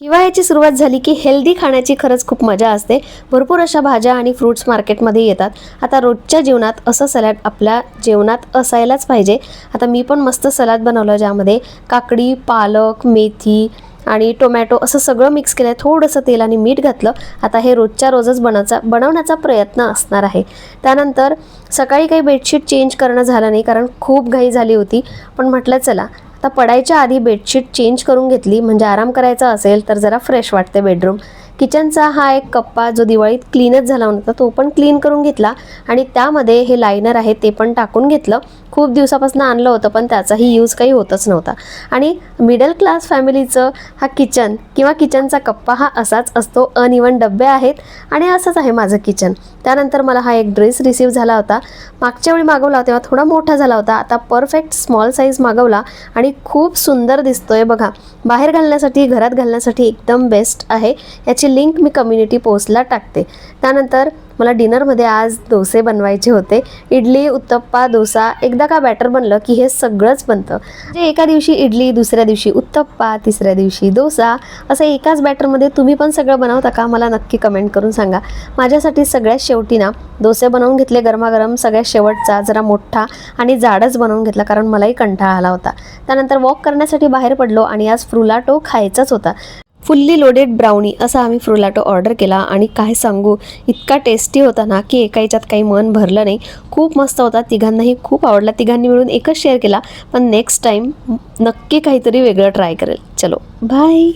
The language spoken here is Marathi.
हिवाळ्याची सुरुवात झाली की हेल्दी खाण्याची खरंच खूप मजा असते. भरपूर अशा भाज्या आणि फ्रूट्स मार्केटमध्ये येतात. आता रोजच्या जीवनात असं सॅलड आपल्या जेवणात असायलाच पाहिजे. आता मी पण मस्त सलाद बनवलं ज्यामध्ये काकडी पालक मेथी आणि टोमॅटो असं सगळं मिक्स केलं थोडंसं तेल आणि मीठ घातलं. आता हे रोजच्या रोजच बनवचा बनवण्याचा प्रयत्न असणार आहे. त्यानंतर सकाळी काही बेडशीट चेंज करणं झालं नाही कारण खूप घाई झाली होती. पण म्हटलं चला आता पडायच्या आधी बेडशीट चेंज करून घेतली म्हणजे आराम करायचा असेल तर जरा फ्रेश वाटते बेडरूम. किचनचा हा एक कप्पा जो दिवाळीत क्लीनच झाला होता तो पण क्लीन करून घेतला आणि त्यामध्ये हे लायनर आहे ते पण टाकून घेतलं. खूप दिवसापासून आणलं होतं पण त्याचाही यूज काही होतच नव्हता. आणि मिडल क्लास फॅमिलीचं हा किचन किंवा किचनचा कप्पा हा असाच असतो अनइवन डबे आहेत आणि असंच आहे माझं किचन त्यानंतर मला हा एक ड्रेस रिसीव झाला होता. मागच्या वेळी मागवला तेव्हा थोडा मोठा झाला होता. आता परफेक्ट स्मॉल साईज मागवला आणि खूप सुंदर दिसतोय बघा. बाहेर घालण्यासाठी घरात घालण्यासाठी एकदम बेस्ट आहे. याची लिंक मी कम्युनिटी पोस्टला टाकते. त्यानंतर मला डिनरमध्ये आज डोसे बनवायचे होते. इडली उत्तप्पा डोसा एकदा का बॅटर बनलं की हे सगळंच बनतं. म्हणजे एका दिवशी इडली दुसऱ्या दिवशी उत्तप्पा तिसऱ्या दिवशी डोसा असं एकाच बॅटरमध्ये तुम्ही पण सगळं बनवता का? मला नक्की कमेंट करून सांगा. माझ्यासाठी सगळ्यात शेवटी ना डोसे बनवून घेतले गरमागरम सगळ्यात शेवटचा जरा मोठा आणि जाडच बनवून घेतला कारण मलाही कंटाळा आला होता. त्यानंतर वॉक करण्यासाठी बाहेर पडलो आणि आज फ्रुलाटो खायचाच होता. फुल्ली लोडेड ब्राउनी असा आम्ही फ्रुलाटो ऑर्डर केला आणि काय सांगू इतका टेस्टी होता ना की एका याच्यात काही मन भरलं नाही. खूप मस्त होता तिघांनाही खूप आवडला. तिघांनी मिळून एकच शेअर केला पण नेक्स्ट टाईम नक्की काहीतरी वेगळं ट्राय करेल. चलो बाय